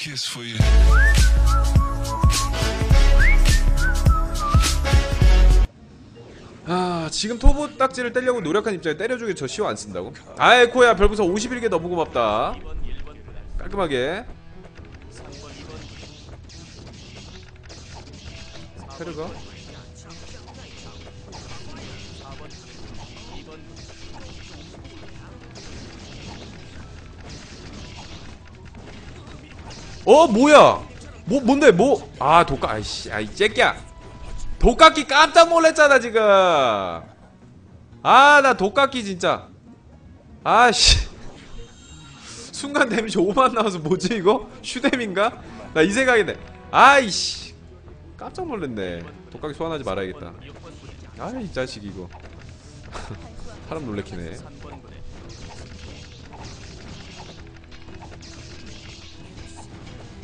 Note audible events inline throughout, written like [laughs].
kiss for you. 아 지금 토보 딱지를 떼려고 노력한 입장에 때려주기 저 시호 안 쓴다고? 아이 코야 별부서 51개 너무 고맙다 깔끔하게 페르가 어 뭐야? 뭐 뭔데? 뭐아 독가 아이씨 아이 째끼야. 독깎기 깜짝 놀랐잖아 지금. 아 나 독깎기 진짜. 아씨. [laughs] 순간 데미지 5만 나와서 뭐지 이거? 슈뎀인가? 나 이 생각이네 아이씨. 깜짝 놀랐네. 독깎기 소환하지 말아야겠다. 아이 자식 이거. [laughs] 사람 놀래키네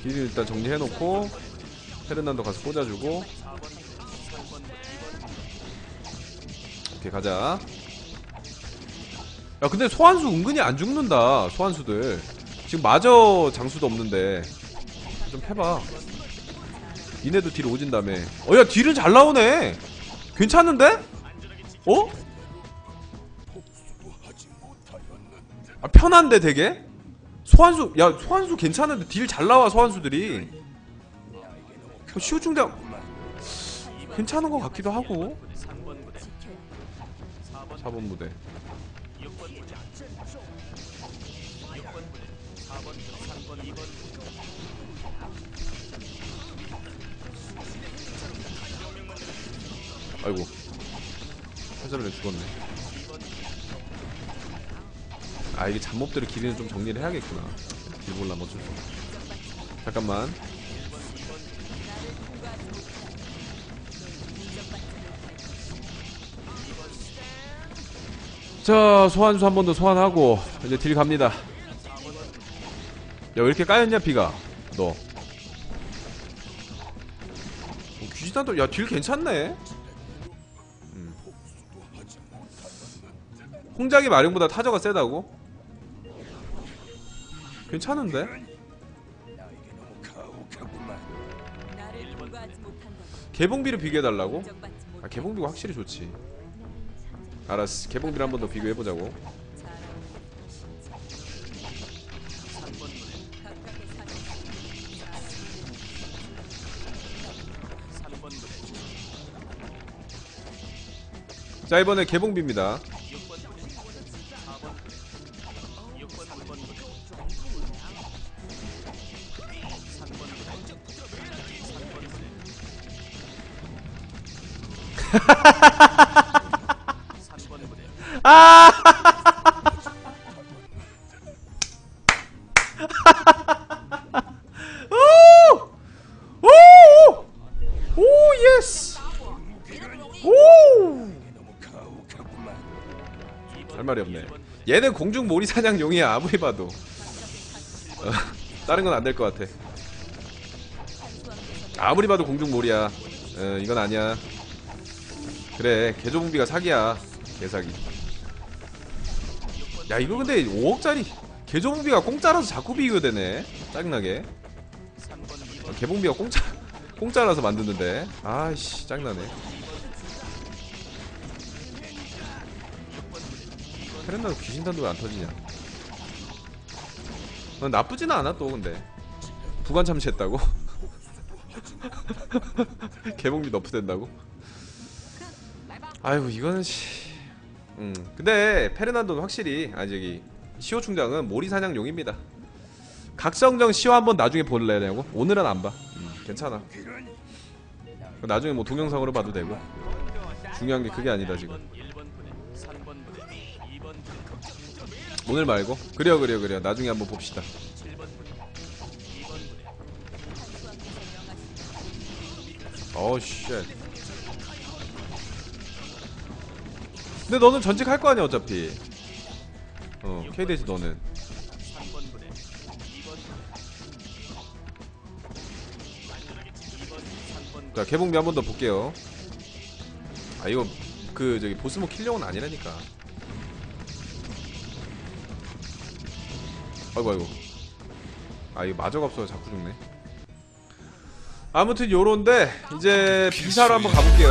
길이 일단 정리해놓고 페르난도 가서 꽂아주고. 오케이 가자. 야 근데 소환수 은근히 안 죽는다 소환수들. 지금 마저 장수도 없는데. 좀 해봐. 니네도 딜 오진다며 어야 딜은 잘 나오네. 괜찮은데? 어? 아 편한데 되게? 소환수 야 소환수 괜찮은데 딜 잘 나와 소환수들이. 어, 시우중대 괜찮은 것 같기도 하고. 4번 무대. 아이고. 해설을 죽었네 아 이게 잡몹들의 길이는 좀 정리를 해야겠구나. 수 없어 잠깐만. 자 소환수 한 번 더 소환하고 이제 딜 갑니다. 야 왜 이렇게 까였냐 비가? 너. 어, 귀신한도 야 딜 괜찮네. 음. 홍작이 마룡보다 타저가 세다고? 괜찮은데? 개봉비를 비교해달라고? 아 개봉비가 확실히 좋지 알았어 개봉비를 한 번 더 비교해보자고 자 이번에 개봉비입니다 오! 오! 오 예스! 오! 할 말이 없네. 얘는 공중 모리 사냥용이야 아무리 봐도. 어, 다른 건 안 될 것 같아. 아무리 봐도 공중 모리야. 어, 이건 아니야. 그래 개조봉비가 사기야. 개사기. 야 이거 근데 5억짜리 개조봉비가 공짜라서 자꾸 비교되네. 짜증나게. 어, 개봉비가 공짜 공짜라서 만드는데. 아이씨 짱나네. 페렌나도 귀신단도 왜 안 터지냐? 어, 나쁘지는 않아 또 근데 부관 참시했다고? [laughs] 개봉비 너프 된다고? 아이고 이거는 씨. 음 근데 페르난도는 확실히 아 저기 시호 충장은 모리 사냥용입니다. 각성정 시호 한번 나중에 볼래냐고? 오늘은 안 봐. 음, 괜찮아. 나중에 뭐 동영상으로 봐도 되고. 중요한 게 그게 아니다 지금. 오늘 말고 그래요 그래요 그래요 나중에 한번 봅시다 어쉣 근데 너는 전직 할 거 아니야 어차피. 어 KD에서 너는. 자 개봉비 한 번 더 볼게요. 아 이거 그 저기 보스모 킬령은 아니라니까. 아이고 아이고. 아 이거 마저가 없어서 자꾸 죽네. 아무튼 요런데 이제 비사로 한번 가볼게요